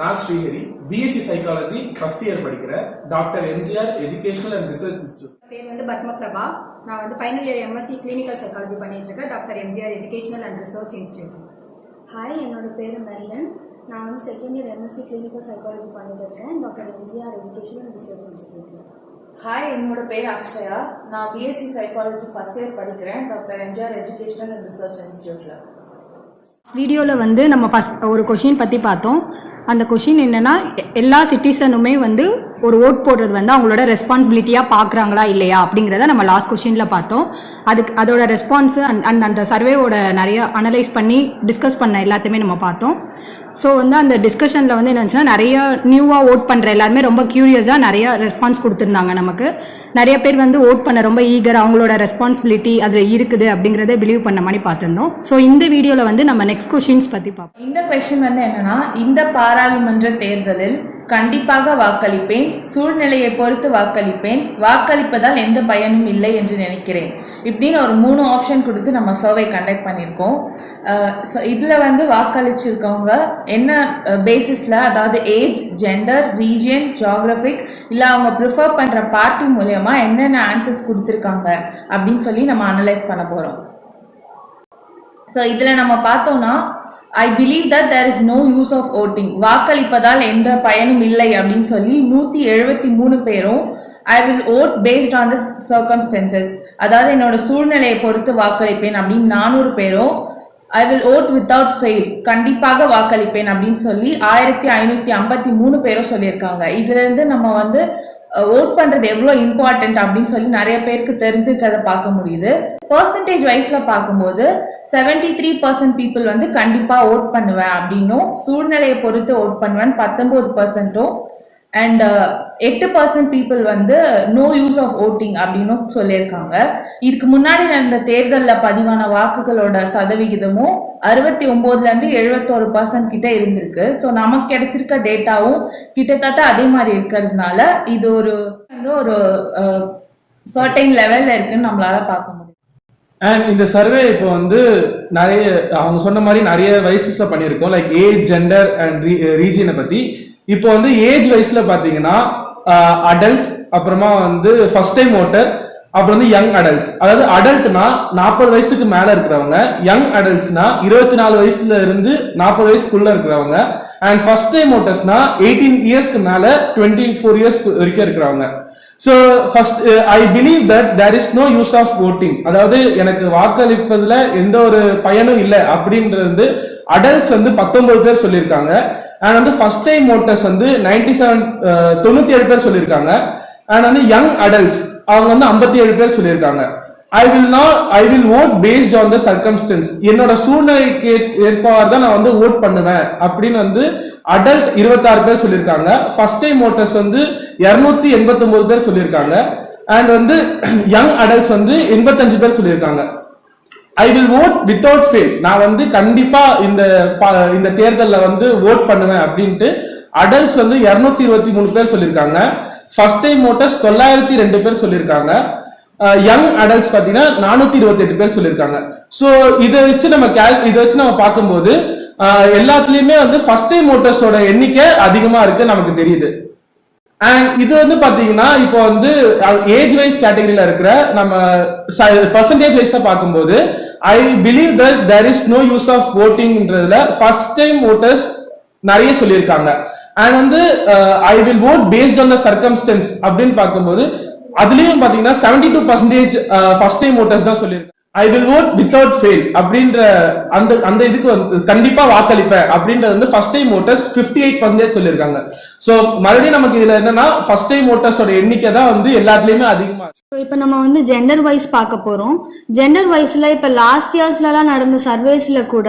நான் Srihari BSc psychology first year படிக்கிறேன் doctor MGR educational and research institute பேர் வந்து பத்மபிரபா. நான் வந்து final year MSc clinical psychology பண்ணிட்டு இருக்கேன். Doctor MGR educational and research institute hi என்னோட பேர் மெர்லின். நான் வந்து second year MSc clinical psychology பண்ணிட்டு இருக்கேன். Doctor MGR education and research இன்ஸ்டியூட்டில் ஹாய் என்னோட பேர் அக்ஷயா. நான் பிஎஸ்சி சைக்காலஜி ஃபர்ஸ்ட் இயர் படிக்கிறேன். Doctor MGR educational and research இன்ஸ்டியூட்டில் வீடியோவில் வந்து நம்ம ஃபஸ்ட் ஒரு கொஷின் பற்றி பார்த்தோம். அந்த கொஷின் என்னென்னா எல்லா சிட்டிசனுமே வந்து ஒரு ஓட் போடுறது வந்து அவங்களோட ரெஸ்பான்சிபிலிட்டியாக பார்க்குறாங்களா இல்லையா அப்படிங்கிறத நம்ம லாஸ்ட் கொஷினில் பார்த்தோம். அதுக்கு அதோட ரெஸ்பான்ஸு அண்ட் அந்த சர்வேவோட நிறைய அனலைஸ் பண்ணி டிஸ்கஸ் பண்ண எல்லாத்தையுமே நம்ம பார்த்தோம். ஸோ வந்து அந்த டிஸ்கஷனில் வந்து என்னச்சுன்னா நிறைய நியூவாக ஓட் பண்ணுற எல்லாருமே ரொம்ப க்யூரியஸாக நிறைய ரெஸ்பான்ஸ் கொடுத்துருந்தாங்க நமக்கு. நிறைய பேர் வந்து ஓட் பண்ண ரொம்ப ஈகர் அவங்களோட ரெஸ்பான்சிபிலிட்டி அதில் இருக்குது அப்படிங்கிறத பிலீவ் பண்ண மாதிரி பார்த்துருந்தோம். ஸோ இந்த வீடியோவில் வந்து நம்ம நெக்ஸ்ட் கொஷின்ஸ் பற்றி பார்ப்போம். இந்த கொஷின் வந்து என்னென்னா இந்த பாராளுமன்ற தேர்தலில் கண்டிப்பாக வாக்களிப்பேன் சூழ்நிலையை பொறுத்து வாக்களிப்பேன் வாக்களிப்பதால் எந்த பயனும் இல்லை என்று நினைக்கிறேன். இப்படின்னு ஒரு மூணு ஆப்ஷன் கொடுத்து நம்ம சர்வே கண்டக்ட் பண்ணியிருக்கோம். ஸோ இதில் வந்து வாக்களிச்சிருக்கவங்க என்ன பேசிஸில் அதாவது ஏஜ் ஜெண்டர் ரீஜியன் ஜியாகிரபிக் இல்லை அவங்க ப்ரிஃபர் பண்ணுற பார்ட்டி மூலயமா என்னென்ன ஆன்சர்ஸ் கொடுத்துருக்காங்க அப்படின்னு சொல்லி நம்ம அனலைஸ் பண்ண போகிறோம் ஸோ இதில் நம்ம பார்த்தோம்னா I believe that there is no use of voting வாக்களிப்பதால் எந்த பயனும் இல்லை அப்படின்னு சொல்லி நூற்றி எழுபத்தி மூணு பேரும் I will vote based on the circumstances அதாவது என்னோட சூழ்நிலையை பொறுத்து வாக்களிப்பேன் அப்படின்னு நானூறு பேரும் I will vote without fail கண்டிப்பாக வாக்களிப்பேன் அப்படின்னு சொல்லி ஆயிரத்தி ஐநூற்றி ஐம்பத்தி மூணு பேரும் சொல்லியிருக்காங்க. இதுலேருந்து நம்ம வந்து ஓட் பண்றது எவ்வளோ இம்பார்ட்டன்ட் அப்படின்னு சொல்லி நிறைய பேருக்கு தெரிஞ்சுக்கிறத பார்க்க முடியுது. பர்சன்டேஜ் வைஸ்ல பார்க்கும்போது செவன்டி த்ரீ பர்சன்ட் பீப்புள் வந்து கண்டிப்பா ஓட் பண்ணுவேன் அப்படின்னும் சூழ்நிலையை பொறுத்து ஓட் பண்ணுவேன். பத்தொன்பது பர்சன்ட்டும் அண்ட் uh, எட்டு பர்சன்ட் பீப்புள் வந்து நோ யூஸ் ஆஃப் ஓட்டிங் அப்படின்னும் சொல்லியிருக்காங்க. இதுக்கு முன்னாடி நடந்த தேர்தலில் பதிவான வாக்குகளோட சதவிகிதமும் அறுபத்தி ஒம்போதுலேருந்து எழுபத்தோரு பர்சன்ட் கிட்ட இருந்திருக்கு. ஸோ நமக்கு கிடைச்சிருக்க டேட்டாவும் கிட்டத்தட்ட அதே மாதிரி இருக்கிறதுனால இது ஒரு வந்து ஒரு சர்டைன் லெவலில் இருக்குன்னு நம்மளால பார்க்க முடியும். அண்ட் இந்த சர்வே இப்போ வந்து நிறைய அவங்க சொன்ன மாதிரி நிறைய வயசுல பண்ணியிருக்கோம். லைக் ஏஜ் ஜெண்டர் அண்ட் ரீஜனை பத்தி. இப்போ வந்து ஏஜ் வைஸ்ல பாத்தீங்கன்னா அடல்ட் அப்புறமா வந்து ஃபர்ஸ்ட் டைம் ஓட்டர் அப்புறம் வந்து யங் அடல்ட்ஸ் அதாவது அடல்ட்னா நாற்பது வயசுக்கு மேல இருக்கிறவங்க யங் அடல்ட்ஸ்னா இருபத்தி நாலு வயசுல இருந்து நாற்பது வயசுக்குள்ள இருக்கிறவங்க அண்ட் ஃபர்ஸ்ட் டைம் ஓட்டர்ஸ்னா எயிட்டீன் இயர்ஸ்க்கு மேல டுவெண்ட்டி ஃபோர் இயர்ஸ் வரைக்கும் இருக்கிறவங்க. So first I believe that there is no use of voting அதாவது எனக்கு வாக்களிப்பதுல எந்த ஒரு பயனும் இல்லை அப்படின்றது வந்து அடல்ட்ஸ் வந்து பத்தொன்பது பேர் சொல்லியிருக்காங்க. அண்ட் வந்து ஃபர்ஸ்ட் டைம் ஓட்டர்ஸ் வந்து நைன்டி செவன் uh, தொண்ணூத்தி ஏழு பேர் சொல்லியிருக்காங்க. அண்ட் வந்து யங் அடல்ட்ஸ் அவங்க வந்து ஐம்பத்தி ஏழு பேர் சொல்லியிருக்காங்க. I will not I will vote based on the circumstance என்னோட சூழ்நிலைக்கு ஏற்பாடு தான் நான் வந்து ஓட் பண்ணுவேன். அப்படின்னு வந்து அடல்ட் இருபத்தாறு பேர் சொல்லியிருக்காங்க. ஃபர்ஸ்ட் டைம் ஓட்டர்ஸ் வந்து இரநூத்தி எண்பத்தி பேர் சொல்லியிருக்காங்க. அண்ட் வந்து யங் அடல்ட்ஸ் வந்து எண்பத்தஞ்சு பேர் சொல்லியிருக்காங்க. I will vote without fail நான் வந்து கண்டிப்பா இந்த இந்த தேர்தலில் வந்து ஓட் பண்ணுவேன் அப்படின்ட்டு அடல்ட்ஸ் வந்து இரநூத்தி இருபத்தி மூணு பேர் சொல்லியிருக்காங்க. ஃபர்ஸ்ட் டைம் ஓட்டர்ஸ் தொள்ளாயிரத்தி ரெண்டு பேர் சொல்லியிருக்காங்க. யங் அடல்ட்ஸ் பார்த்தீங்கன்னா நானூத்தி இருபத்தி எட்டு பேர் சொல்லியிருக்காங்க. ஸோ இதை வச்சு நம்ம கேல் இதை வச்சு நம்ம பார்க்கும்போது எல்லாத்துலயுமே வந்து ஃபர்ஸ்ட் டைம் ஓட்டர்ஸோட எண்ணிக்கை அதிகமா இருக்கு நமக்கு தெரியுது. அண்ட் இது வந்து பாத்தீங்கன்னா இப்போ வந்து ஏஜ் வைஸ் கேட்டகரியில இருக்கிற நம்ம பர்சன்டேஜ் வைஸ் பார்க்கும்போது I believe that there is no use of ஓட்டிங்ன்றதுல first time voters நிறைய சொல்லியிருக்காங்க. அண்ட் வந்து I will vote based on the circumstance அப்படின்னு பார்க்கும்போது அதுலயும் பாத்தீங்கன்னா seventy two percentage first time voters தான் சொல்லியிருக்காங்க. I will vote without fail அப்படின்ற அந்த அந்த இதுக்கு வந்து கண்டிப்பா வாக்களிப்பேன் அப்படின்றது வந்து first time voters 58% eight percentage சொல்லியிருக்காங்க. ஸோ மறுபடியும் நமக்கு இதுல என்னன்னா ஃபர்ஸ்ட் டைம் ஓட்டர்ஸோட எண்ணிக்கை தான் வந்து எல்லாத்துலயுமே அதிகமா ஸோ இப்போ நம்ம வந்து ஜெண்டர் வைஸ் பார்க்க போகிறோம் ஜெண்டர் வைஸில் இப்போ லாஸ்ட் இயர்ஸ்லலாம் நடந்த சர்வேஸில் கூட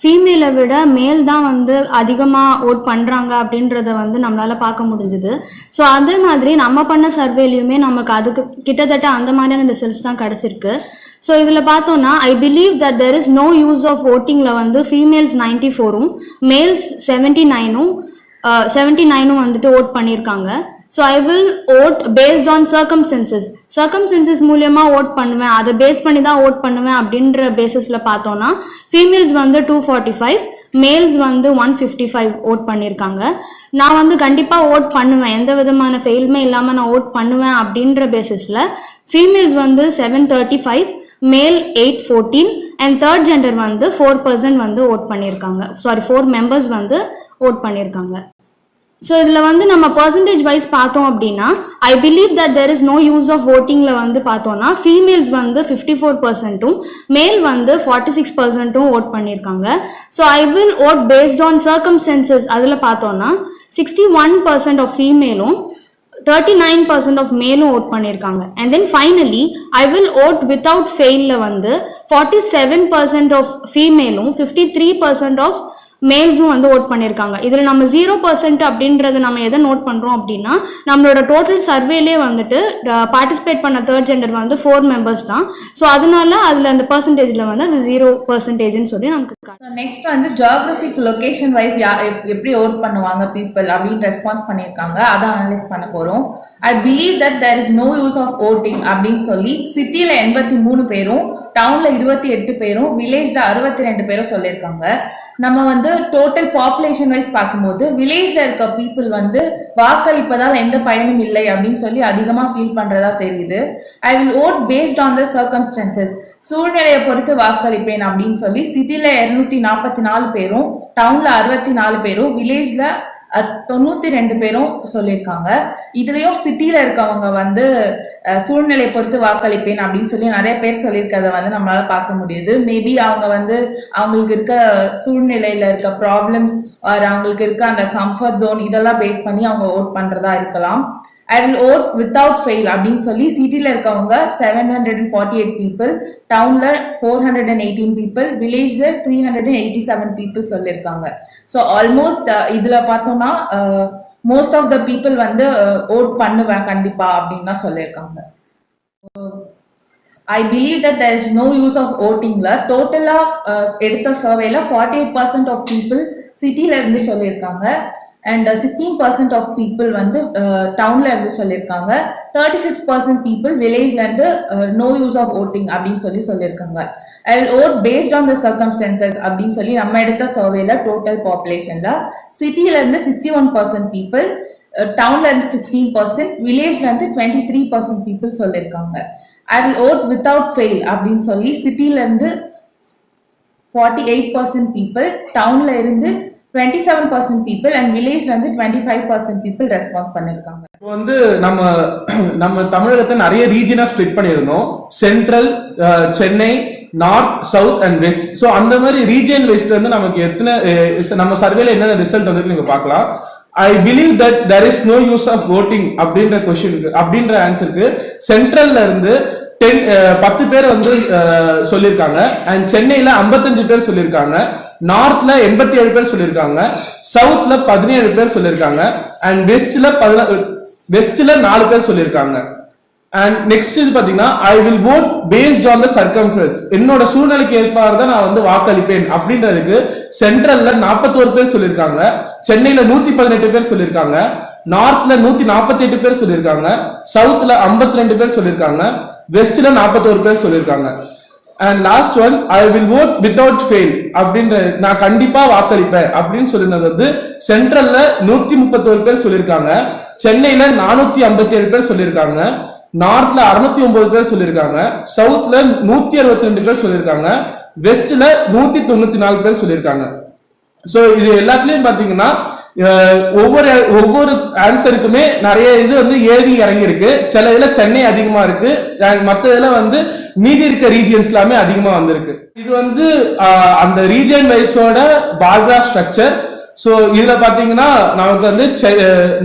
ஃபீமேலை விட மேல் தான் வந்து அதிகமாக ஓட் பண்ணுறாங்க அப்படின்றத வந்து நம்மளால் பார்க்க முடிஞ்சுது. ஸோ அதே மாதிரி நம்ம பண்ண சர்வேலையுமே நமக்கு அதுக்கு கிட்டத்தட்ட அந்த மாதிரியான ரிசல்ட்ஸ் தான் கிடச்சிருக்கு. ஸோ இதில் பார்த்தோன்னா I believe that there is no use of ஓட்டிங்கில் வந்து ஃபீமேல்ஸ் நைன்டி ஃபோரும் மேல்ஸ் செவன்டி நைனும் செவன்ட்டி நைனும் வந்துட்டு ஓட் பண்ணியிருக்காங்க so I will vote based on circumstances circumstances மூலியமாக ஓட் பண்ணுவேன். அதை பேஸ் பண்ணி தான் ஓட் பண்ணுவேன் அப்படின்ற பேசிஸில் பார்த்தோன்னா ஃபீமேல்ஸ் வந்து டூ ஃபார்ட்டி ஃபைவ் மேல்ஸ் வந்து ஒன் ஃபிஃப்டி ஃபைவ் ஓட் பண்ணியிருக்காங்க நான் வந்து கண்டிப்பாக ஓட் பண்ணுவேன். எந்த விதமான ஃபெயிலுமே இல்லாமல் நான் ஓட் பண்ணுவேன் அப்படின்ற பேசிஸில் ஃபீமேல்ஸ் வந்து seven thirty five male eight fourteen and third gender வந்து ஃபோர் பர்சன்ட் வந்து ஓட் பண்ணியிருக்காங்க. சாரி ஃபோர் மெம்பர்ஸ் வந்து ஓட் பண்ணியிருக்காங்க. ஸோ இதில் வந்து நம்ம பர்சன்டேஜ் வைஸ் பார்த்தோம் அப்படின்னா I believe that there is no use of ஓட்டிங்கில் வந்து பார்த்தோம்னா ஃபீமேல்ஸ் வந்து ஃபிஃப்டி ஃபோர் பர்சன்ட்டும் மேல் வந்து ஃபார்ட்டி சிக்ஸ் பர்சன்ட்டும் ஓட் பண்ணியிருக்காங்க. So I will vote based on circumstances அதில் பார்த்தோம்னா sixty one percent of ஃபீமேலும் thirty nine percent of மேலும் ஓட் பண்ணியிருக்காங்க and then finally I will vote without ஃபெயிலில் வந்து ஃபார்ட்டி செவன் பர்சன்ட் ஆஃப் ஃபீமேலும் fifty three percent of மேல்ஸும் வந்து vote பண்ணியிருக்காங்க இதில் நம்ம ஜீரோ பர்சன்ட் அப்படின்றத நம்ம எதை நோட் பண்ணுறோம் அப்படின்னா நம்மளோட டோட்டல் சர்வேலே வந்துட்டு பார்ட்டிசிபேட் பண்ண தேர்ட் ஜெண்டர் வந்து ஃபோர் மெம்பர்ஸ் தான். ஸோ அதனால அதில் அந்த பர்சன்டேஜில் வந்து அது ஜீரோ பர்சன்டேஜ்னு சொல்லி நமக்கு நெக்ஸ்ட் வந்து ஜியாகிரபிக் லொகேஷன் வைஸ் எப்படி ஓட் பண்ணுவாங்க பீப்புள் அப்படின்னு ரெஸ்பான்ஸ் பண்ணியிருக்காங்க. அதை அனலைஸ் பண்ண போறோம். I believe that there is no use of voting அப்படின்னு சொல்லி சிட்டியில எண்பத்தி மூணு பேரும் டவுன்ல இருபத்தி எட்டு பேரும் வில்லேஜ்ல அறுபத்தி ரெண்டு பேரும் சொல்லியிருக்காங்க. நம்ம வந்து டோட்டல் பாப்புலேஷன் வைஸ் பார்க்கும்போது வில்லேஜ்ல இருக்க பீப்புள் வந்து வாக்களிப்பதால் எந்த பயனும் இல்லை அப்படின்னு சொல்லி அதிகமா ஃபீல் பண்றதா தெரியுது. I will vote based on the circumstances சூழ்நிலையை பொறுத்து வாக்களிப்பேன் அப்படின்னு சொல்லி சிட்டில இருநூத்தி நாற்பத்தி நாலு பேரும் டவுன்ல அறுபத்தி நாலு பேரும் வில்லேஜ்ல தொண்ணூத்தி ரெண்டு பேரும் சொல்லியிருக்காங்க. இதுலயும் சிட்டியில இருக்கவங்க வந்து சூழ்நிலையை பொறுத்து வாக்களிப்பேன் அப்படின்னு சொல்லி நிறைய பேர் சொல்லியிருக்கிறத வந்து நம்மளால பார்க்க முடியுது. மேபி அவங்க வந்து அவங்களுக்கு இருக்க சூழ்நிலையில இருக்க ப்ராப்ளம்ஸ் அவங்களுக்கு இருக்க அந்த கம்ஃபர்ட் ஜோன் இதெல்லாம் பேஸ் பண்ணி அவங்க ஓட் பண்றதா இருக்கலாம். I will vote without fail அப்படின்னு சொல்லி சிட்டியில் இருக்கவங்க seven hundred and forty eight people டவுனில் four hundred and eighteen people வில்லேஜில் three hundred and eighty seven people சொல்லியிருக்காங்க ஸோ ஆல்மோஸ்ட் இதில் பார்த்தோம்னா மோஸ்ட் ஆஃப் த பீப்புள் வந்து uh, ஓட் பண்ணுவேன் கண்டிப்பாக அப்படின்னு தான் சொல்லியிருக்காங்க I believe that there is no use of ஓட்டிங்கில் டோட்டலாக எடுத்த சர்வேல forty eight percent of people சிட்டியிலேருந்து இருந்து சொல்லியிருக்காங்க and sixteen percent of people வந்து டவுன்ல இருந்து சொல்லியிருக்காங்க. தேர்ட்டி சிக்ஸ் பர்சன்ட் பீப்புள் வில்லேஜ்ல இருந்து நோ யூஸ் ஆஃப் ஓட்டிங் அப்படின்னு சொல்லி சொல்லியிருக்காங்க. I will vote based on the circumstances அப்படின்னு சொல்லி நம்ம எடுத்த சர்வேல டோட்டல் பாப்புலேஷன்ல சிட்டில இருந்து சிக்ஸ்டி ஒன் பர்சன்ட் பீப்புள் டவுன்ல இருந்து சிக்ஸ்டீன் பர்சன்ட் வில்லேஜ்ல இருந்து டுவெண்ட்டி த்ரீ பர்சன்ட் பீப்புள் சொல்லியிருக்காங்க. I will vote without fail அப்படின்னு சொல்லி சிட்டில இருந்து ஃபார்ட்டி எயிட் பர்சன்ட் பீப்புள் டவுன்ல இருந்து twenty seven percent people and வில்லேஜ்ல இருந்து twenty five percent people response பண்ணிருக்காங்க. இப்போ வந்து நம்ம நம்ம தமிழகத்தை நிறைய ரீஜனா ஸ்ப்ளிட் பண்ணியிருந்தோம். Central Chennai north south and west so அந்த மாதிரி ரீஜன் வெஸ்ட்ல இருந்து நமக்கு எத்தனை நம்ம சர்வேல என்னென்ன ரிசல்ட் வந்து நீங்க பார்க்கலாம். I believe that there is no use of voting அப்படின்ற கொஸ்டின் அப்படின்ற ஆன்சருக்கு சென்ட்ரல்ல இருந்து டென் பத்து பேர் வந்து சொல்லியிருக்காங்க அண்ட் சென்னையில 55 பேர் சொல்லியிருக்காங்க நார்த்ல எண்பத்தி ஏழு பேர் சொல்லியிருக்காங்க சவுத்ல பதினேழு பேர் சொல்லியிருக்காங்க அண்ட் வெஸ்ட்ல வெஸ்ட்ல நாலு பேர் சொல்லியிருக்காங்க அண்ட் நெக்ஸ்ட் இது பாத்தீங்கன்னா I will vote based on the circumference என்னோட சூழ்நிலைக்கு ஏற்பாடு தான் நான் வந்து வாக்களிப்பேன் அப்படின்றதுக்கு சென்ட்ரல்ல 41 பேர் சொல்லியிருக்காங்க சென்னையில நூத்தி பதினெட்டு பேர் சொல்லியிருக்காங்க நார்த்ல நூத்தி நாற்பத்தி எட்டு பேர் சொல்லியிருக்காங்க சவுத்ல 52 ரெண்டு பேர் சொல்லியிருக்காங்க வெஸ்ட்ல 41 பேர் சொல்லியிருக்காங்க and last one I will vote without fail அப்படின்ற நான் கண்டிப்பா வாக்களிப்பேன் அப்படின்னு சொல்லியிருந்தது வந்து சென்ட்ரல்ல நூத்தி முப்பத்தோரு பேர் சொல்லியிருக்காங்க சென்னையில நானூத்தி ஐம்பத்தி ஏழு பேர் சொல்லியிருக்காங்க நார்த்ல அறுநூத்தி ஒன்பது பேர் சொல்லியிருக்காங்க சவுத்ல நூத்தி அறுபத்தி ரெண்டு பேர் சொல்லியிருக்காங்க வெஸ்ட்ல நூத்தி தொண்ணூத்தி நாலு பேர் சொல்லியிருக்காங்க சோ இது எல்லாத்துலயும் பாத்தீங்கன்னா ஒவ்வொரு ஒவ்வொரு ஆன்சருக்குமே நிறைய இது வந்து ஏறி இறங்கியிருக்கு. சில இதுல சென்னை அதிகமா இருக்கு. மற்ற இதில் இதுல வந்து மீதி இருக்க ரீஜியன்ஸ் எல்லாமே அதிகமா வந்திருக்கு. இது வந்து அந்த ரீஜியன் வைஸோட பார்கா ஸ்ட்ரக்சர் ஸோ இதுல பாத்தீங்கன்னா நமக்கு வந்து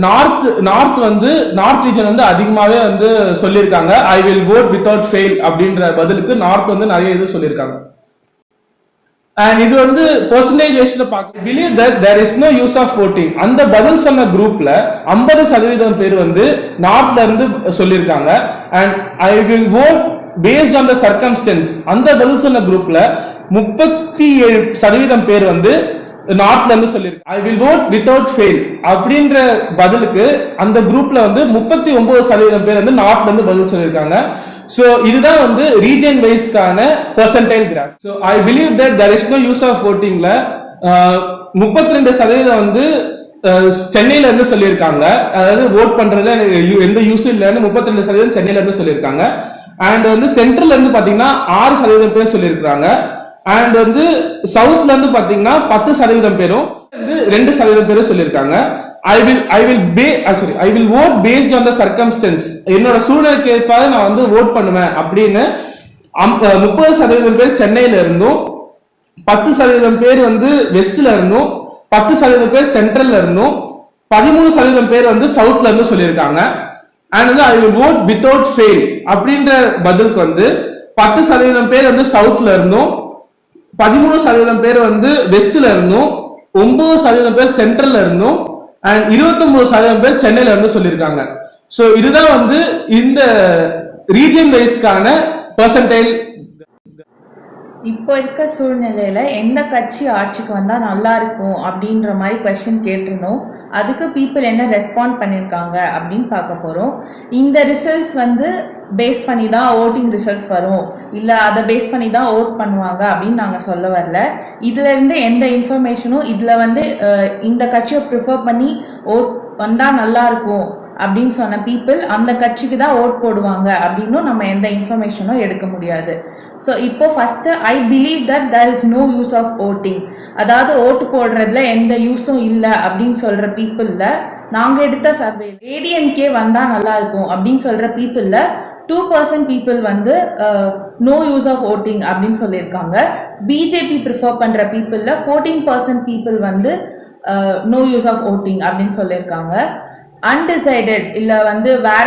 நார்த் நார்த் வந்து நார்த் ரீஜன் வந்து அதிகமாவே வந்து சொல்லியிருக்காங்க. I will vote without fail அப்படின்ற பதிலுக்கு நார்த் வந்து நிறைய இது சொல்லியிருக்காங்க. அண்ட் இது வந்து பெர்சன்டேஜ் வைஸ்ல பார்க்க believe that there is no use of voting அந்த பதில் சொன்ன குரூப்ல 50% சதவீதம் பேர் வந்து நார்த்ல இருந்து சொல்லியிருக்காங்க. And I will vote based on the circumstance அந்த பதில் சொன்ன குரூப்ல முப்பத்தி ஏழு சதவீதம் பேர் வந்து நார்த்ல இருந்து சொல்லியிருக்கு. I will vote without fail அப்படின்ற பதிலுக்கு அந்த குரூப்ல வந்து முப்பத்தி ஒன்பது சதவீதம் பேர் வந்து நார்த்ல இருந்து பதில் சொல்லியிருக்காங்க. ஸோ இதுதான் வந்து region வைஸ்க்கான percentile graph so I believe that there is no use of ஓட்டிங்ல முப்பத்தி ரெண்டு சதவீதம் வந்து uh, சென்னையில இருந்து சொல்லியிருக்காங்க. அதாவது ஓட் பண்றதுல எனக்கு எந்த யூஸும் இல்லைன்னு முப்பத்தி ரெண்டு சதவீதம் சென்னையில இருந்து சொல்லியிருக்காங்க. அண்ட் வந்து சென்ட்ரல்ல இருந்து பாத்தீங்கன்னா ஆறு சதவீதம் பேர் சொல்லியிருக்காங்க அண்ட் வந்து சவுத்ல இருந்து பாத்தீங்கன்னா பத்து சதவீதம் பேரும் வந்து ரெண்டு சதவீதம் பேரும் சொல்லியிருக்காங்க. I will I will pay sorry I will vote based on the circumstances என்னோட சூழ்நிலைக்கு ஏற்பாடு நான் வந்து ஓட் பண்ணுவேன் அப்படின்னு முப்பது சதவீதம் பேர் சென்னையில இருந்தும் பத்து சதவீதம் பேர் வந்து வெஸ்ட்ல இருந்தும் பத்து சதவீதம் பேர் சென்ட்ரல்ல இருந்தும் பதிமூணு சதவீதம் பேர் வந்து சவுத்ல இருந்து சொல்லியிருக்காங்க. அண்ட் வந்து I will vote without fail அப்படின்ற பதிலுக்கு வந்து பத்து சதவீதம் பேர் வந்து சவுத்ல இருந்தும் பதிமூணு சதவீதம் பேர் வந்து வெஸ்ட்ல இருந்தும் ஒன்பது சதவீதம் பேர் சென்ட்ரல்ல இருந்தும் அண்ட் இருபத்தொன்பது சதவீதம் பேர் சென்னையில இருந்து சொல்லியிருக்காங்க. ஸோ இதுதான் வந்து இந்த ரீஜன் வைஸ்க்கான பர்சன்டைல் இப்போ இருக்க சூழ்நிலையில எந்த கட்சி ஆட்சிக்கு வந்தா நல்லா இருக்கும் அப்படின்ற மாதிரி கொஸ்டின் கேட்டிருந்தோம். அதுக்கு பீப்புள் என்ன ரெஸ்பாண்ட் பண்ணியிருக்காங்க அப்படின்னு பார்க்க போறோம். இந்த ரிசல்ட்ஸ் வந்து பேஸ் பண்ணி தான் ஓட்டிங் ரிசல்ட்ஸ் வரும். இல்லை அதை பேஸ் பண்ணி தான் ஓட் பண்ணுவாங்க அப்படின்னு நாங்கள் சொல்ல வரல. இதுல இருந்து எந்த இன்ஃபர்மேஷனும் இதில் வந்து இந்த கட்சியை ப்ரிஃபர் பண்ணி ஓட் வந்தால் நல்லா இருக்கும். அப்படின்னு சொன்ன பீப்புள் அந்த கட்சிக்கு தான் ஓட் போடுவாங்க அப்படின்னும் நம்ம எந்த இன்ஃபர்மேஷனும் எடுக்க முடியாது. ஸோ இப்போ first I believe that there is no use of voting அதாவது ஓட்டு போடுறதுல எந்த யூஸும் இல்லை அப்படின்னு சொல்கிற பீப்புளில் நாங்கள் எடுத்த சர்வே ஏடிஎம்கே வந்தால் நல்லா இருக்கும் அப்படின்னு சொல்கிற பீப்புளில் டூ பர்சன்ட் பீப்புள் வந்து நோ யூஸ் ஆஃப் ஓட்டிங் அப்படின்னு சொல்லியிருக்காங்க. பிஜேபி ப்ரிஃபர் பண்ணுற பீப்புளில் ஃபோர்டீன் பர்சன்ட் பீப்புள் வந்து நோ யூஸ் ஆஃப் ஓட்டிங் அப்படின்னு சொல்லியிருக்காங்க. அன்டிசைடட் இல்லை வந்து வேற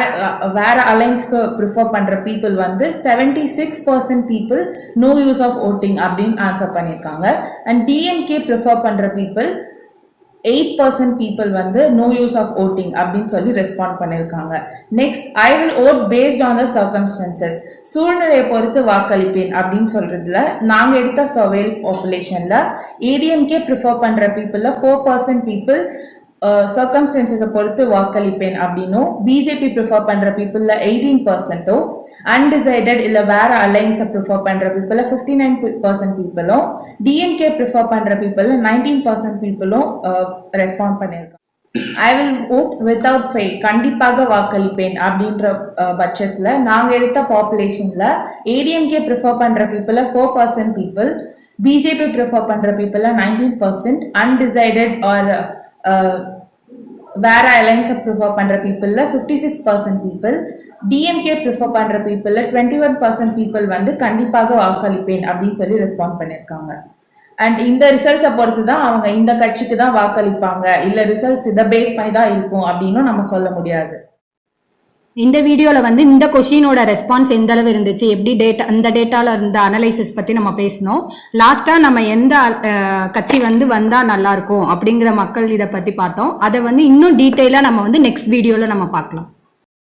வேற அலைன்ஸ்க்கு ப்ரிஃபர் பண்ணுற பீப்புள் வந்து seventy six percent people no use of voting அப்படின்னு ஆன்சர் பண்ணியிருக்காங்க அண்ட் டிஎம்கே ப்ரிஃபர் பண்ணுற பீப்புள் எயிட் பர்சன்ட் பீப்புள் வந்து நோ யூஸ் ஆஃப் ஓட்டிங் அப்படின்னு சொல்லி ரெஸ்பாண்ட் பண்ணியிருக்காங்க next I will vote based on the circumstances சூழ்நிலையை பொறுத்து வாக்களிப்பேன் அப்படின்னு சொல்கிறதுல நாங்கள் எடுத்த சர்வேல் பாப்புலேஷனில் ஏடிஎம்கே ப்ரிஃபர் பண்ணுற பீப்புளில் ஃபோர் பர்சன்ட் பீப்புள் சர்க்கம்ஸ்டன்சஸை பொறுத்து வாக்களிப்பேன் அப்படின்னும் பிஜேபி ப்ரிஃபர் பண்ணுற பீப்புளில் எயிட்டீன் பர்சன்ட்டும் அன்டிசைடட் இல்லை வேற அலைன்ஸை ப்ரிஃபர் பண்ணுற பீப்புளில் ஃபிஃப்டி நைன் பர்சன்ட் பீப்புளும் டிஎம்கே ப்ரிஃபர் பண்ணுற பீப்புளில் நைன்டீன் பர்சன்ட் பீப்புளும் ரெஸ்பாண்ட் பண்ணியிருக்காங்க I will vote without fail கண்டிப்பாக வாக்களிப்பேன் அப்படின்ற பட்சத்தில் நாங்கள் எடுத்த பாப்புலேஷனில் ஏடிஎம்கே ப்ரிஃபர் பண்ணுற பீப்புளை four percent people BJP prefer பண்ணுற people nineteen percent undecided or வேற அலைன்ஸை ப்ரிஃபர் பண்ற பீப்புளில் fifty six percent people DMK prefer பண்ற பீப்புளில் டுவெண்ட்டி ஒன் பர்சன்ட் பீப்புள் வந்து கண்டிப்பாக வாக்களிப்பேன் அப்படின்னு சொல்லி ரெஸ்பாண்ட் பண்ணியிருக்காங்க அண்ட் இந்த ரிசல்ட்ஸை பொறுத்து தான் அவங்க இந்த கட்சிக்கு தான் வாக்களிப்பாங்க. இல்லை ரிசல்ட்ஸ் இதை பேஸ் பண்ணி தான் இருக்கும் அப்படின்னும் நம்ம சொல்ல முடியாது. இந்த வீடியோவில் வந்து இந்த கொஷினோட ரெஸ்பான்ஸ் எந்த அளவு இருந்துச்சு எப்படி டேட்டா அந்த டேட்டாவில் இருந்த அனலைசிஸ் பற்றி நம்ம பேசினோம் லாஸ்ட்டாக நம்ம எந்த கட்சி வந்து வந்தால் நல்லாயிருக்கும் அப்படிங்கிற மக்கள் இதை பற்றி பார்த்தோம். அதை வந்து இன்னும் டீட்டெயிலாக நம்ம வந்து நெக்ஸ்ட் வீடியோவில் நம்ம பார்க்கலாம்.